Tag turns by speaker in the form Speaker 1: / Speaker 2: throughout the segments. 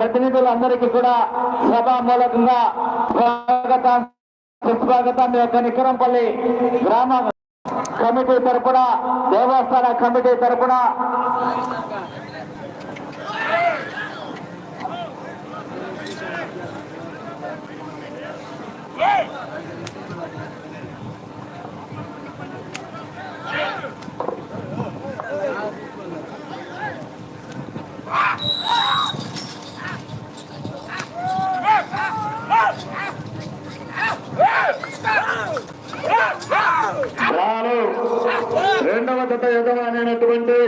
Speaker 1: ప్రతినిధులందరికీ కూడా సభామూలకంగా స్వాగతం. సుస్వాగతం. యొక్క నికరంపల్లి గ్రామ కమిటీ తరపున దేవస్థాన కమిటీ తరపున వారు రెండవ జత యజమానైనటువంటి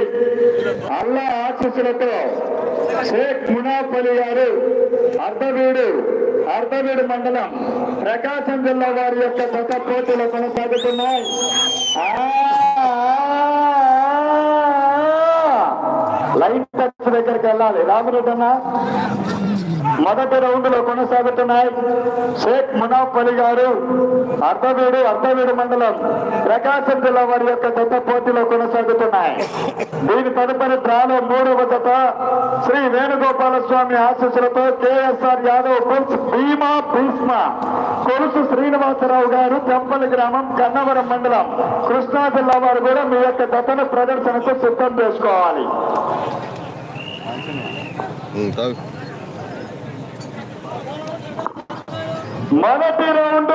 Speaker 1: అల్లా ఆశీస్సులతో షేక్ మునాపల్లి గారు అర్ధవీడు అర్ధవీడు మండలం ప్రకాశం జిల్లా వారి యొక్క జత పోటీలు కొనసాగుతున్నాయి. లైట్ టచ్ దగ్గరికి వెళ్ళాలి. రామరెడ్డి అన్న మొదటి రౌండ్లో కొనసాగుతున్నాయి షేక్ మునాఫ్ అలీ గారు అర్ధవీడు అర్ధవీడు మండలం ప్రకాశం జిల్లా వారి యొక్క జత పోటీలో కొనసాగుతున్నాయి. దీని తదుపరి త్రాలో మూడవ జత శ్రీ వేణుగోపాల స్వామి ఆశీస్సులతో కేఎస్ఆర్ యాదవ్ పుల్స్ భీమా భీష్మ కొలుసు శ్రీనివాసరావు గారు తెంపల్లి గ్రామం కన్నవరం మండలం కృష్ణా జిల్లా వారు కూడా మీ యొక్క జతను ప్రదర్శనకు సిద్ధం చేసుకోవాలి. మొదటి రౌండ్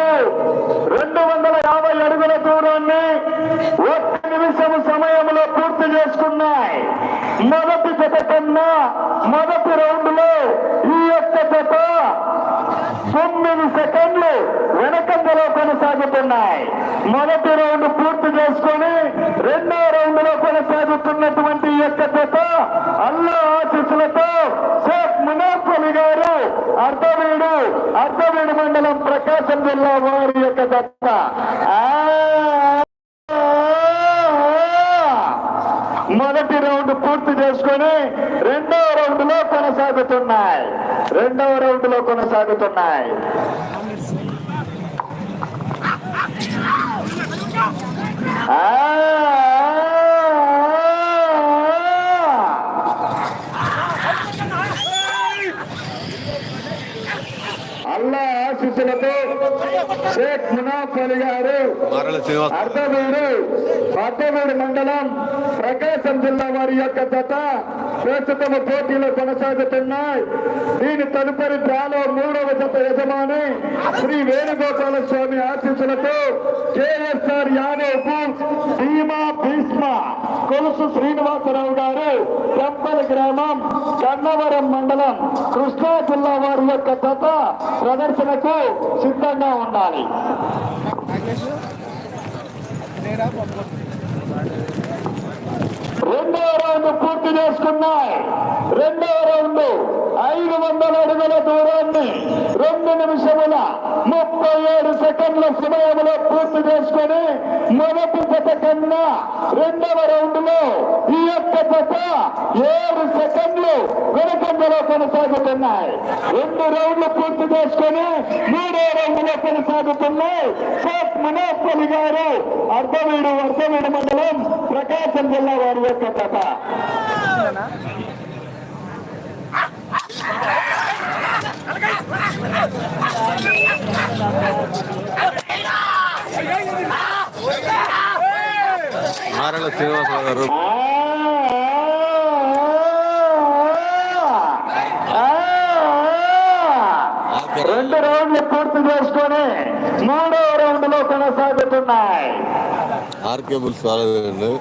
Speaker 1: రెండు వందల యాభై అడుగుల దూరాన్ని ఒక్క నిమిషం సమయంలో పూర్తి చేసుకున్నాయి. మొదటి జత కన్నా మొదటి రౌండ్లో ఈ యొక్క జత తొమ్మిది సెకండ్లు వెనకంజలో కొనసాగుతున్నాయి. మొదటి రౌండ్ పూర్తి చేసుకొని రెండో రౌండ్లో కొనసాగుతున్నటువంటి యొక్క జత అల్లా ఆశీస్సులతో షేక్ మునాఫ్ గారు అర్ధవీడు అర్ధవీడు మండలం ప్రకాశం జిల్లా వారి యొక్క జత ఆ, మొదటి రౌండ్ పూర్తి చేసుకుని రెండవ రౌండ్లో కొనసాగుతున్నాయి. రెండవ రౌండ్లో కొనసాగుతున్నాయి. ఆ ఆశీస్సులతో షేక్ మునాఫ్ అలీ గారు
Speaker 2: మారల శ్రీనివాస్
Speaker 1: అర్ధవీడు అర్ధవీడు మండలం ప్రకాశం జిల్లా వారి యొక్క జత ప్రస్తుతం పోటీలో కొనసాగుతున్నాయి దీని తదుపరి డ్రాలో మూడవ జత యజమాని శ్రీ వేణుగోపాల స్వామి ఆశీస్సులతో కేఎస్ఆర్ యాదవ్ బూత్ భీమా భీష్మ కొలుసు శ్రీనివాసరావు గారు పెంపల గ్రామం కన్నవరం మండలం కృష్ణా జిల్లా వారి యొక్క జత ప్రదర్శనకు సిద్ధంగా ఉండాలి. రెండో రౌండ్ పూర్తి చేసుకున్నాయి. రెండో రౌండ్ ఐదు వందల అడుగుల దూరాన్ని రెండు నిమిషముల ముప్పై ఏడు సెకండ్ల సమయంలో పూర్తి చేసుకొని మొదటి జత కన్నా రెండవ రౌండ్లో ఈ యొక్క జత ఏడు సెకండ్లు వెనుకంజలో కొనసాగుతున్నాయి. రెండు రౌండ్లు పూర్తి చేసుకొని మూడో రౌండ్లో కొనసాగుతున్నాయి. షేక్ మనోజ్ గారు అర్ధవీడు అర్ధవీడు మండలం ప్రకాశం జిల్లా వారి యొక్క జత
Speaker 2: మారల శ్రీనివాసరావు గారు.
Speaker 1: రెండు రౌండ్లు పూర్తి చేసుకొని మూడో రౌండ్లో కొనసాగుతున్నాయి.
Speaker 2: ఆర్కే బుల్స్ వాళ్ళండి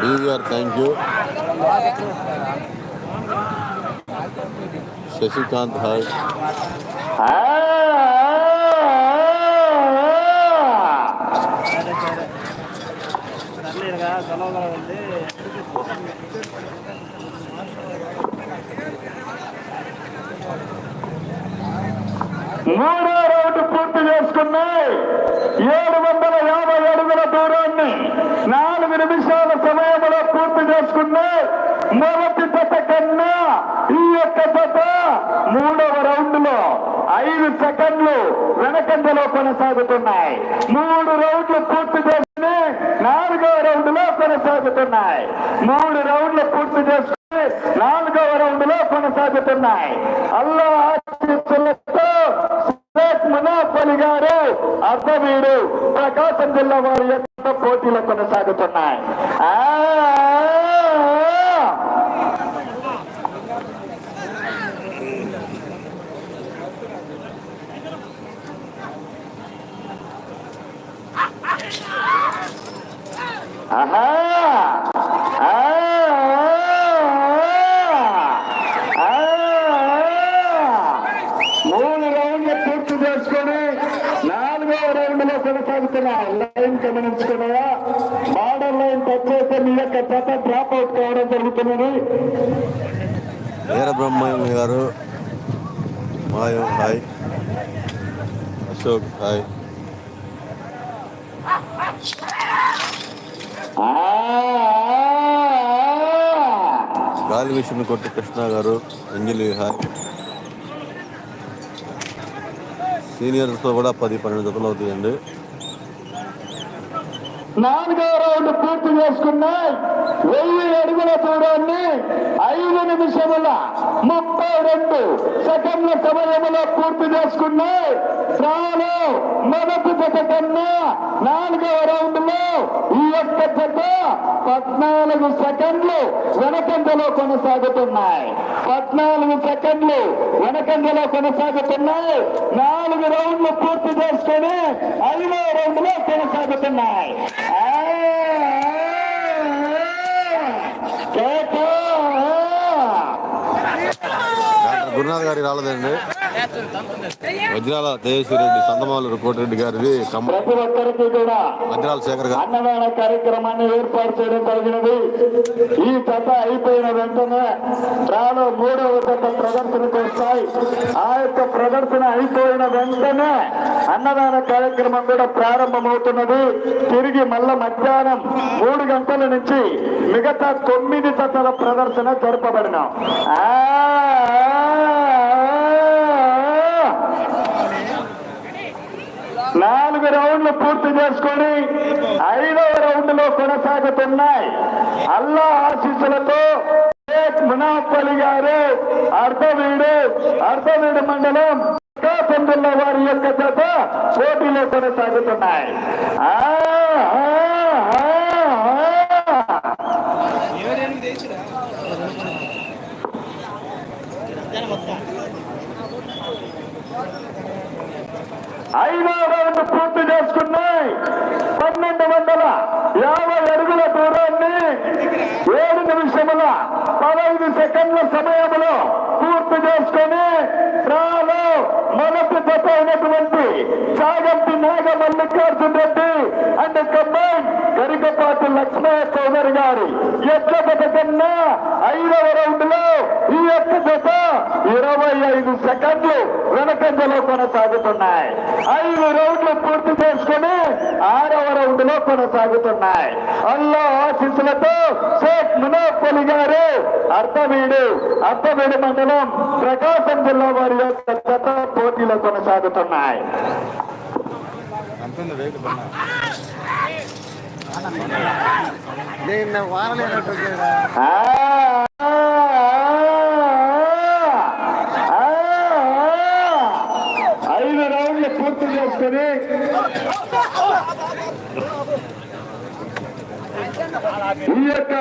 Speaker 2: బీవీ గారు థ్యాంక్ యూ. శశికాంత్ హాయ్
Speaker 1: మూడో రౌండ్ పూర్తి చేసుకున్నాయి. ఏడు వందల యాభై అడుగుల దూరాన్ని నాలుగు నిమిషాల సమయంలో పూర్తి చేసుకున్నాయి. మొదటి జత కన్నా ఈ యొక్క జత మూడవ రౌండ్లో ఐదు సెకండ్లు వెనకంజలో కొనసాగుతున్నాయి. మూడు రౌండ్లు పూర్తి చేసుకుని నాలుగవ రౌండ్లో కొనసాగుతున్నాయి. మూడు రౌండ్లు పూర్తి చేసుకుని నాలుగవ రౌండ్లో కొనసాగుతున్నాయి. అల్లా ఆశీస్సులతో షేక్ గారు అర్ధవీడు ప్రకాశం జిల్లా వారి యొక్క పోటీలు కొనసాగుతున్నాయి ఆ ఆహా ఆ, ఆ, మూడు రౌండ్లు పూర్తి చేసుకొని నాలుగో రౌండ్లో కొనసాగుతున్నాయి లైన్ గమనించుకున్నాయా బార్డర్ లైన్ టచ్ చేస్తే మీ యొక్క జత డ్రాప్ అవుట్ కావడం జరుగుతున్నది.
Speaker 2: వీర బ్రహ్మయ్య గారు మాయం హాయ్. అశోక్ హాయ్. గాలి విషయం కొట్టి కృష్ణ గారు అంజలి హాయ్. సీనియర్స్తో కూడా పది పన్నెండు జతలు అవుతాయండి.
Speaker 1: నాలుగో రౌండ్ పూర్తి చేసుకున్నాయి వెయ్యి అడుగుల దూరాన్ని ఐదు నిమిషముల ముప్పై రెండు సెకండ్ల సమయంలో పూర్తి చేసుకున్నాయి చాలు మొదటి జత కన్నా నాలుగవ రౌండ్లో ఈ యొక్క జత పద్నాలుగు సెకండ్లు వెనకంజలో కొనసాగుతున్నాయి. పద్నాలుగు సెకండ్లు వెనకంజలో కొనసాగుతున్నాయి. నాలుగు రౌండ్లు పూర్తి చేసుకుని ఐదో రౌండ్లో కొనసాగుతున్నాయి.
Speaker 2: கேட்டா గురునాథ్ గారి రాలేదండి. వజ్రాల తేజస్వి రెడ్డి సంతమాలు కోటిరెడ్డి గారిది వజ్రాల శేఖర్ గారు.
Speaker 1: అన్నదాన కార్యక్రమాన్ని ఏర్పాటు చేయడం జరిగినది. ఈ జత అయిపోయిన వెంటనే రాను మూడవ జత ప్రదర్శనకు వస్తాయి ఆ యొక్క ప్రదర్శన అయిపోయిన వెంటనే అన్నదాన కార్యక్రమం కూడా ప్రారంభమవుతున్నది. తిరిగి మళ్ళా మధ్యాహ్నం మూడు గంటల నుంచి మిగతా తొమ్మిది జతల ప్రదర్శన జరపబడిన. నాలుగు రౌండ్లు పూర్తి చేసుకొని ఐదవ రౌండ్లో కొనసాగుతున్నాయి. అల్లా ఆశీస్సులతో మునాపల్లి గారు అర్ధవీడు అర్ధవీడు మండలం ప్రకాశం వారి యొక్క జత పోటీలో కొనసాగుతున్నాయి ఆ, ఆ, ఆ, ఆ. ఐదో రౌండ్ పూర్తి చేసుకున్నాయి పన్నెండు వందల యాభై అడుగుల దూరాన్ని ఏడు నిమిషముల సమయంలో పూర్తి చేసుకొని రాలో మొదటి జత అయినటువంటి సాగంటి నాగ మల్లికార్జున రెడ్డి అండ్ కంబైన్ గరికపాటి లక్ష్మయ్య చౌదరి గారి ఎట్ల జత కన్నా ఐదవ రౌండ్లో ఈ యొక్క జత ఇరవై ఐదు సెకండ్లు వెనకంజలో కొనసాగుతున్నాయి. ఐదు రౌండ్లు పూర్తి చేసుకుని ఆరవ రౌండ్లో కొనసాగుతున్నాయి. అల్లా ఆశీస్సులతో షేక్ మునాఫ్ అలీ గారు అర్ధవీడు అర్ధవీడు మండలం ప్రకాశం జిల్లా వారి యొక్క పోటీలో కొనసాగుతున్నాయి. ఆ, ఆ, ఆ, ఆ. ఐదు రౌండ్లు పూర్తి చేసుకుని ఈ యొక్క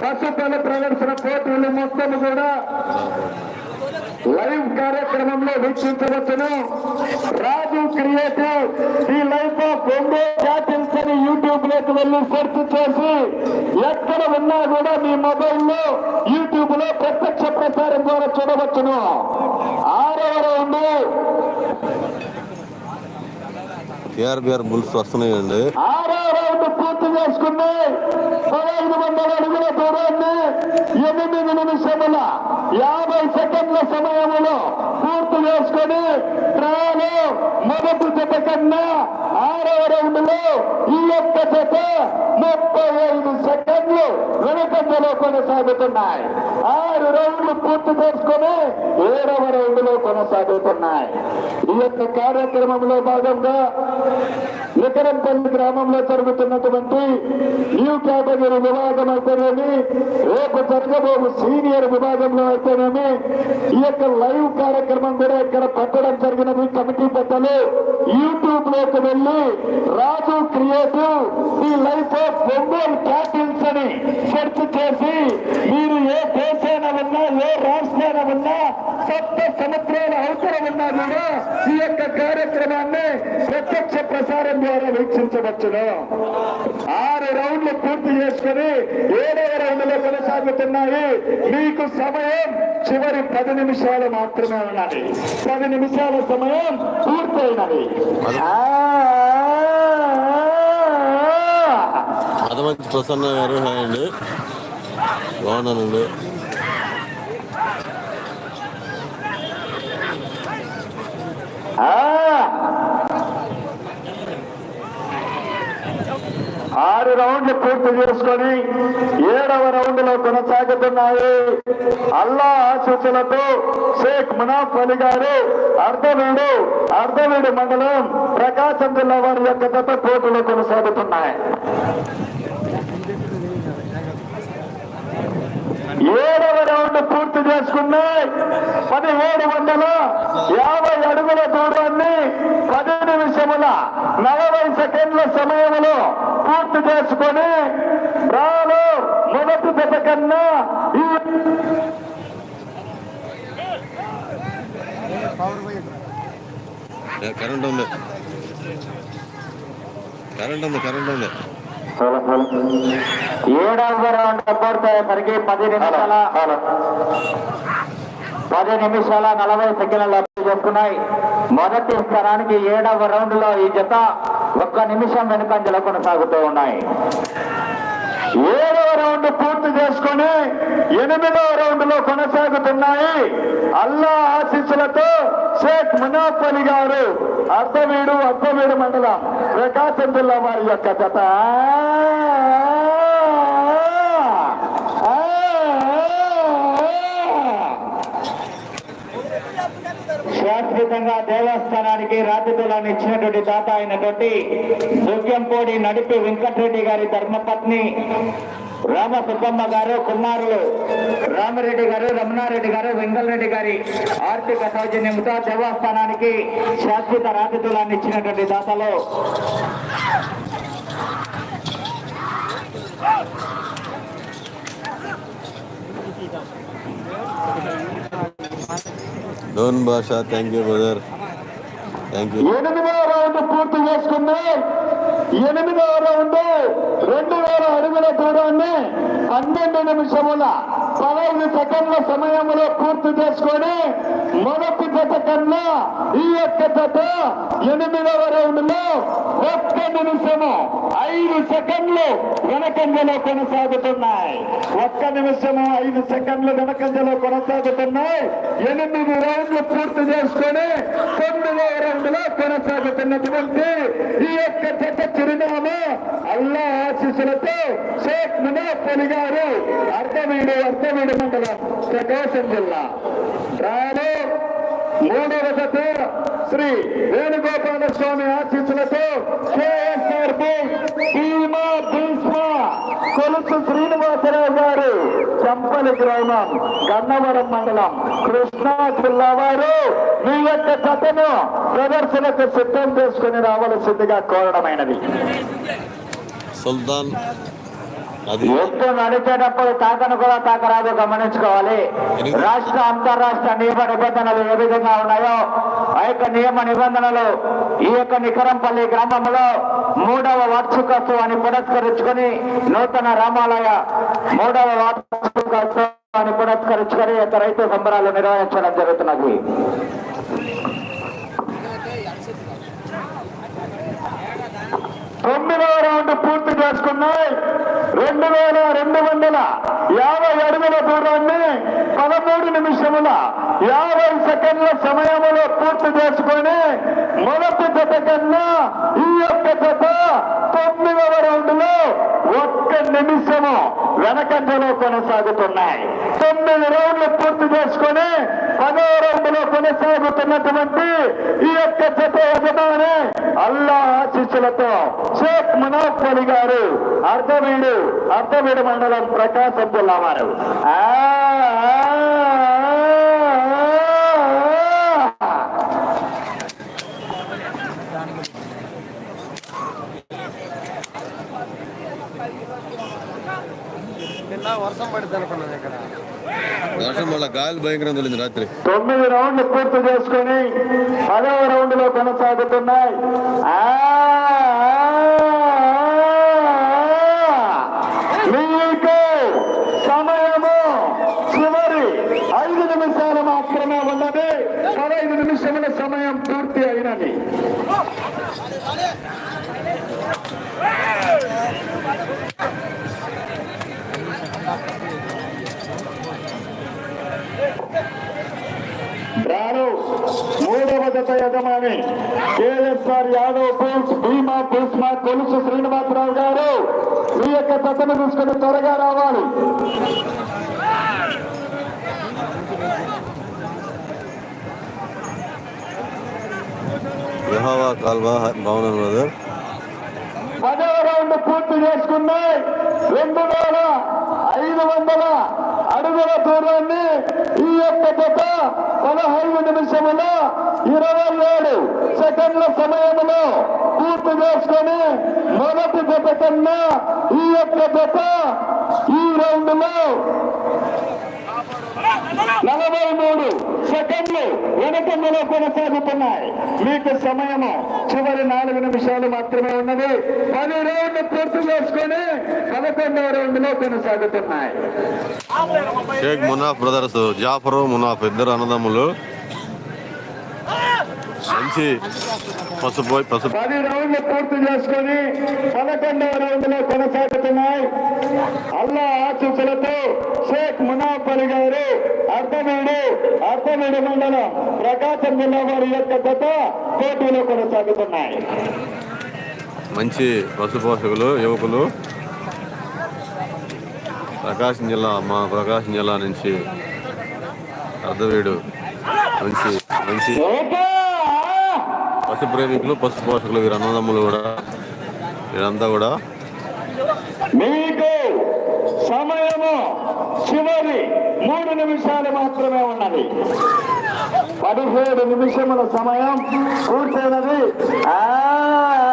Speaker 1: పశుపల ప్రదర్శన పోటీలు మొత్తం కూడా లైవ్ కార్యక్రమంలో వీక్షించవచ్చును. Raju creative the life of Bombay cattles అని యూట్యూబ్లోకి వెళ్ళి సెర్చ్ చేసి ఎక్కడ ఉన్నా కూడా మీ మొబైల్లో యూట్యూబ్లో ప్రత్యక్ష ప్రసారం ద్వారా చూడవచ్చును. ఆరవ రౌండ్
Speaker 2: కేఆర్బిఆర్ బుల్స్ వస్తున్నాయండి.
Speaker 1: ఆరో రౌండ్ పూర్తి చేసుకున్నాయి పదహైదు వందల అడుగుల దూరాన్ని ఎనిమిది నిమిషముల యాభై సెకండ్ల సమయంలో పూర్తి చేసుకొని ట్రాలో మొదటి జత కన్నా ఆరవ రౌండ్లో ఈ యొక్క జత ముప్పై ఐదు సెకండ్లు వెనుకంజలో కొనసాగుతున్నాయి. ఆరు రౌండ్లు పూర్తి చేసుకొని ఏడవ రౌండ్లో కొనసాగుతున్నాయి. ఈ యొక్క కార్యక్రమంలో భాగంగా ఎకరంపల్లి గ్రామంలో జరుగుతున్నటువంటి న్యూ కేటగిరీ విభాగం అయితేనేమి రేపు జరగబోవు సీనియర్ విభాగంలో అయితేనేమి ఈ యొక్క లైవ్ కార్యక్రమం కూడా ఇక్కడ పెట్టడం జరిగినది. కమిటీ పెద్దలు యూట్యూబ్లోకి వెళ్ళి రాజు క్రియేటివ్ ఈ లైఫ్ ఆఫ్ ఒంగోలు క్యాటిల్స్ అని సెర్చ్ చేసి మీరు ఏ దేశాన ఉన్నా ఏ రాష్ట్రమన్నా ఉన్నా సప్త సముద్రాల అవసరం ఉన్నా కూడా ఈ యొక్క కార్యక్రమాన్ని ప్రత్యక్ష ప్రసారం ద్వారా వీక్షించవచ్చును. ఆరు రౌండ్లు పూర్తి చేసుకుని ఏడవ రౌండ్లో కొనసాగుతున్నాయి. మీకు సమయం చివరి పది నిమిషాలు మాత్రమే ఉన్నది. పది నిమిషాల సమయం పూర్తయినది.
Speaker 2: అదమంచి ప్రసన్న గారు హాయ్ అండి. బాగున్నానండి
Speaker 1: ఆ. ఆరు రౌండ్లు పూర్తి చేసుకొని ఏడవ రౌండ్లో కొనసాగుతున్నాయి. అల్లా ఆశీస్సులతో షేక్ మునాఫ్ అలీ గారు అర్ధవీడు అర్ధవీడు మండలం ప్రకాశం జిల్లా వారి యొక్క గత పోటీలు కొనసాగుతున్నాయి. ఏడవ రౌండ్ పూర్తి చేసుకున్నాయి. పదిహేడు వందల యాభై అడుగుల దూరాన్ని పది నిమిషముల నలభై సెకండ్ల సమయంలో పూర్తి చేసుకొని రాలో మొదటి దశ కన్నా ఈ
Speaker 2: కరెంట్ ఉంది. కరెంట్ ఉంది కరెంట్ ఉంది.
Speaker 1: ఏడవ రౌండ్ పూర్తయ్యేసరికి పది నిమిషాల పది నిమిషాల నలభై సెకండ్ల చేసుకున్నాయి మొదటి స్థానానికి ఏడవ రౌండ్లో ఈ జత ఒక్క నిమిషం వెనుకంజల కొనసాగుతూ ఉన్నాయి. ఏడవ రౌండ్ పూర్తి చేసుకొని ఎనిమిదవ రౌండ్లో కొనసాగుతున్నాయి అల్లా ఆశీస్సులతో షేక్ మునాఫ్ అలీ గారు అర్ధవీడు అర్ధవీడు మండలం ప్రకాశం జిల్లా వారి యొక్క జత. శాశ్వతంగా దేవస్థానానికి రాజతులాన్ని ఇచ్చినటువంటి దాత అయినటువంటి దుర్గంపూడి నడిపి వెంకటరెడ్డి గారి ధర్మపత్ని రామ సుబ్బమ్మ గారు కుమారులు రామరెడ్డి గారు రమణారెడ్డి గారు వెంగళరెడ్డి గారి ఆర్థిక సౌజన్యంతో దేవస్థానానికి శాశ్వత రాజతులాన్ని ఇచ్చినటువంటి దాతలు.
Speaker 2: Done Basha thank you brother thank you
Speaker 1: ఎనిమిదవ రౌండ్ పూర్తి చేసుకుంది. ఎనిమిదవ రౌండ్ రెండు వేల అడుగుల దూరాన్ని పన్నెండు నిమిషముల పదహైదు సెకండ్ల సమయంలో పూర్తి చేసుకొని మొదటి జత కన్నా ఈ యొక్క జత ఎనిమిదవ రౌండ్లో ఒక్క నిమిషము ఐదు సెకండ్లు వెనకంజలో కొనసాగుతున్నాయి. ఒక్క నిమిషము ఐదు సెకండ్లు వెనకంజలో కొనసాగుతున్నాయి. ఎనిమిది రౌండ్లు పూర్తి చేసుకొని తొమ్మిది రౌండ్లో కొనసాగుతున్నటువంటి ఈ యొక్క చెత్త చిరునామా అల్లా ఆశీస్సులతో షేక్ మునాఫ్ అలీ గారు అర్ధవీడు అర్ధవీడు మండలం ప్రకాశం జిల్లా. రాను మూడవ జత శ్రీ వేణుగోపాల స్వామి ఆశీస్సులతో కేఎస్ఆర్ భీమా భీష్మ కొలుసు శ్రీనివాసరావు గారు చంపలి గ్రామం గన్నవరం మండలం కృష్ణా జిల్లా వారు. మీ యొక్క కథను ప్రదర్శనకు సిద్ధం చేసుకుని రావలసిందిగా కోరడమైనది.
Speaker 2: సుల్తాన్
Speaker 1: ఎత్తు నడిచేటప్పుడు తాకను కూడా తాకరాదు గమనించుకోవాలి. రాష్ట్ర అంతరాష్ట్ర నియమ నిబంధనలు ఏ విధంగా ఉన్నాయో ఆ యొక్క నియమ నిబంధనలు ఈ యొక్క నికరంపల్లి గ్రామంలో మూడవ వార్షికోత్సవాన్ని పురస్కరించుకొని నూతన రామాలయ మూడవ వార్షికోత్సవాన్ని పురస్కరించుకొని రైతు సంబరాలు నిర్వహించడం జరుగుతున్నది. తొమ్మిదవ రౌండ్ పూర్తి చేసుకున్నాయి. రెండు వేల రెండు వందల యాభై అడుగుల దూరాన్ని పదమూడు నిమిషముల యాభై సెకండ్ల సమయంలో పూర్తి చేసుకొని మొదటి జత కన్నా ఈ యొక్క జత తొమ్మిదవ రౌండ్లో ఒక్క నిమిషము వెనకంజలో కొనసాగుతున్నాయి. తొమ్మిది రౌండ్లు పూర్తి చేసుకొని పదవ రౌండ్లో కొనసాగుతున్నటువంటి ఈ యొక్క జత యజమాని అల్లా ఆశీస్సులతో షేక్ మునాఫ్ అలీ గారు అర్ధవీడు అర్ధవీడు మండలం ప్రకాశం జిల్లా వారు.
Speaker 3: నిన్న వర్షం పడింది అనుకున్నాను ఇక్కడ.
Speaker 2: వర్షం వల్ల గాలి తొలింది రాత్రి.
Speaker 1: తొమ్మిది రౌండ్లు పూర్తి చేసుకుని పదవ రౌండ్లో కొనసాగుతున్నాయి ఆ, ఆ, మీకు సమయము చివరి ఐదు నిమిషాలు మాత్రమే ఉన్నది పదహైదు నిమిషముల సమయం పూర్తి అయినది రాను మూడవ జత యజమాని కేఎస్ఆర్ యాదవ్ పూల్స్ భీమా భీష్మా కొలుసు శ్రీనివాసరావు గారు. ఈ యొక్క జతను తీసుకుని త్వరగా రావాలి.
Speaker 2: యహోవా కాల్వా భవనం బ్రదర్.
Speaker 1: పదవ రౌండ్ పూర్తి చేసుకున్నాయి రెండు వేల ఐదు వందల అడుగుల దూరాన్ని ఈ యొక్క జత పదహైదు నిమిషములో ఇరవై ఏడు సెకండ్ల సమయంలో పూర్తి చేసుకొని మొదటి జత కన్నా ఈ యొక్క జత ఈ రౌండ్లో నలభై మూడు సెకండ్లు వెనకంలో కొనసాగుతున్నాయి. మీకు సమయము చివరి నాలుగు నిమిషాలు మాత్రమే ఉన్నది. పది రౌండ్లు పూర్తి చేసుకొని పదకొండవ రౌండ్లో కొనసాగుతున్నాయి.
Speaker 2: షేక్ మునాఫ్ బ్రదర్స్ జాఫరు మునాఫ్ ఇద్దరు అన్నదమ్ములు. మంచి పసుపు పసుపు.
Speaker 1: పది రౌండ్లు పూర్తి చేసుకొని పదకొండవ రౌండ్లో కొనసాగుతున్నాయి. అల్లా ఆశీస్సులతో షేక్ మునాఫ్ అలీ గారు అర్ధమేడు అర్ధమేడు మండలం ప్రకాశం జిల్లా వారి యొక్క జత పోటీలో కొనసాగుతున్నాయి.
Speaker 2: మంచి పశు పోషకులు యువకులు. ప్రకాశం జిల్లా మా ప్రకాశం జిల్లా నుంచి అర్ధవీడు మంచి మంచి! పశు ప్రేమికులు పశు పోషకులు వీరు అన్నదమ్ములు కూడా వీరంతా కూడా.
Speaker 1: మీకు సమయము చివరి మూడు నిమిషాలు మాత్రమే ఉన్నది. పదిహేడు నిమిషముల సమయం పూర్తయినది. ఆ, ఆ,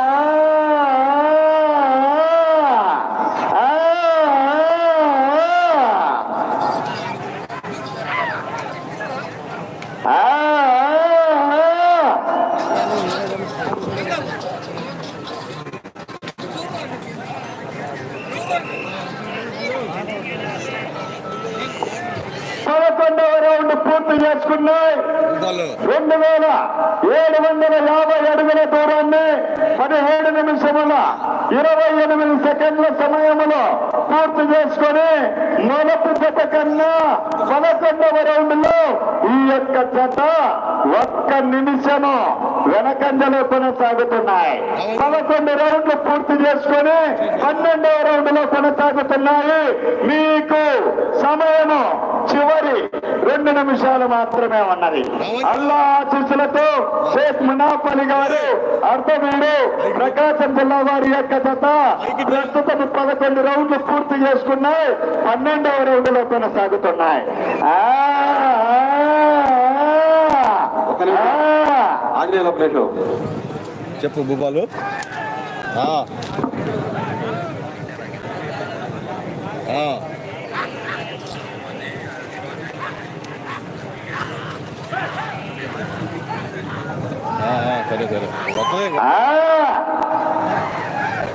Speaker 1: చేసుకున్నాయి రెండు వేల ఏడు వందల యాభై అడుగుల దూరాన్ని పదిహేడు నిమిషముల ఇరవై ఎనిమిది సెకండ్ల సమయములో పూర్తి చేసుకొని మొదటి జత కన్నా పదకొండవ రౌండ్లో ఈ యొక్క జత ఒక్క నిమిషము వెనకంజలో కొనసాగుతున్నాయి. పదకొండు రౌండ్లు పూర్తి చేసుకొని పన్నెండవ రౌండ్లో కొనసాగుతున్నాయి. మీకు సమయము చివరి రెండు నిమిషాలు మాత్రమే ఉన్నది. అల్లా ఆశీస్సులతో షేక్ మునాఫ్ అలీ గారు అర్ధవీడు ప్రకాశం జిల్లా వారి యొక్క జత ప్రస్తుతం పదకొండు రౌండ్లు పూర్తి చేసుకున్నాయి. పన్నెండవ రౌండ్లో కొనసాగుతున్నాయి. ఆ, ఆ, ఆ.
Speaker 2: చెప్పు భూపాలు. ఆ. ఆ. ఆ, ఆ, సరే సరే వస్తున్నాయి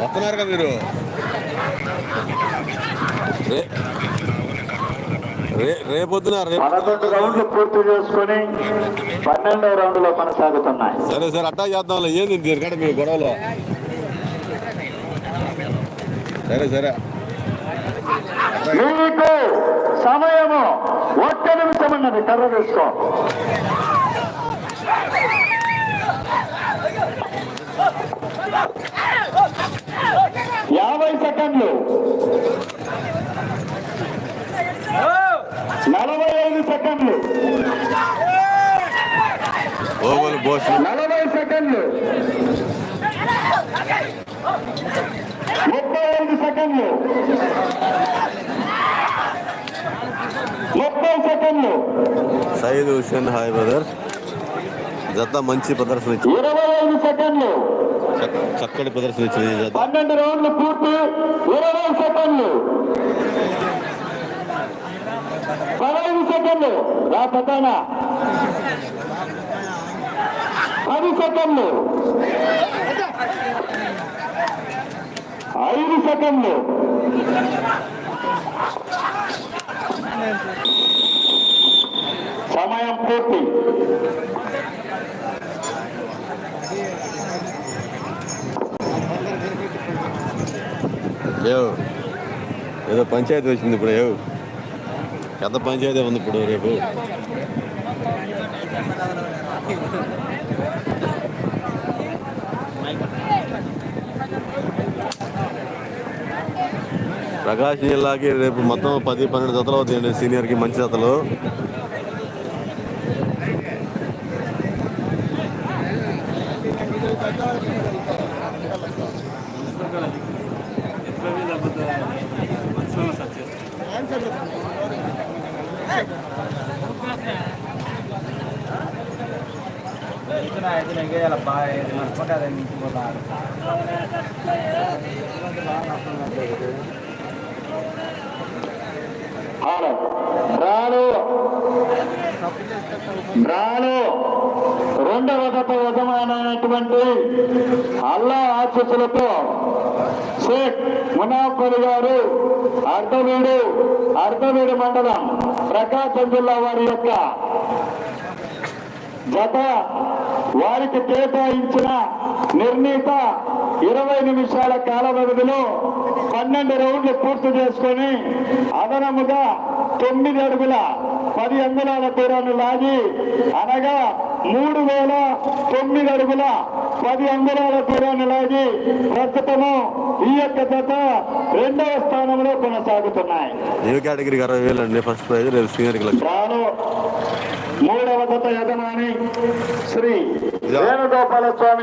Speaker 2: వస్తున్నారు కదా మీరు రేపొద్దున
Speaker 1: పదకొండు రౌండ్లు పూర్తి చేసుకుని పన్నెండవ రౌండ్లో కొనసాగుతున్నాయి
Speaker 2: సరే సరే అట్టా చేద్దాం ఏంది దీనికంటే మీ గొడవలో సరే సరే
Speaker 1: మీకు సమయము ఒక్క నిమిషం అన్నది కర్ర తీసుకో యాభై సెకండ్లు నలభై ఐదు సెకండ్లు
Speaker 2: ఓవల్ బోస్
Speaker 1: నలభై సెకండ్లు. ముప్పై ఐదు సెకండ్లు. ముప్పై సెకండ్లు.
Speaker 2: Saeed Hussain hi brother. జత మంచి ప్రదర్శన ఇచ్చింది.
Speaker 1: ఇరవై ఐదు సెకండ్లు.
Speaker 2: చక్- చక్కటి ప్రదర్శన ఇచ్చింది
Speaker 1: పన్నెండు రౌండ్లు పూర్తి. ఇరవై సెకండ్లు. పదహైదు సెకండ్లు. రా పతాన పది సెకండ్లు ఐదు సెకండ్లు. సమయం పూర్తి.
Speaker 2: ఏదో పంచాయతీ వచ్చింది ఇప్పుడు ఏవ్ పెద్ద పంచాయతీ ఉంది ఇప్పుడు రేపు. ప్రకాశం జిల్లాకి రేపు మొత్తం పది పన్నెండు జతలు అవుతాయండి సీనియర్కి మంచి జతలు
Speaker 1: ఆరు రాలు రాలు రెండవ గత యజమానైనటువంటి అల్లా ఆశీస్సులతో షేక్ మునాఫర్ గారు అర్ధవీడు అర్ధవీడు మండలం ప్రకాశం జిల్లా వారి యొక్క జత వారికి కేటాయించిన నిర్ణీత ఇరవై నిమిషాల కాల వ్యవధిలో పన్నెండు రౌండ్లు పూర్తి చేసుకొని అదనముగా తొమ్మిది అడుగుల పది అంగుళాల దూరాన్ని లాగి అనగా మూడు వేల తొమ్మిది అడుగుల పది అంగుళాల దూరాన్ని లాగి ప్రస్తుతము ఈ యొక్క జత రెండవ స్థానంలో కొనసాగుతున్నాయి.
Speaker 2: ఏ కేటగిరీకి అరవై వేలు అండి ఫస్ట్ ప్రైజ్ రేపు సీనియర్కి లక్ష.
Speaker 1: రాను మూడవ జత యజమాని శ్రీ వేణుగోపాల స్వామి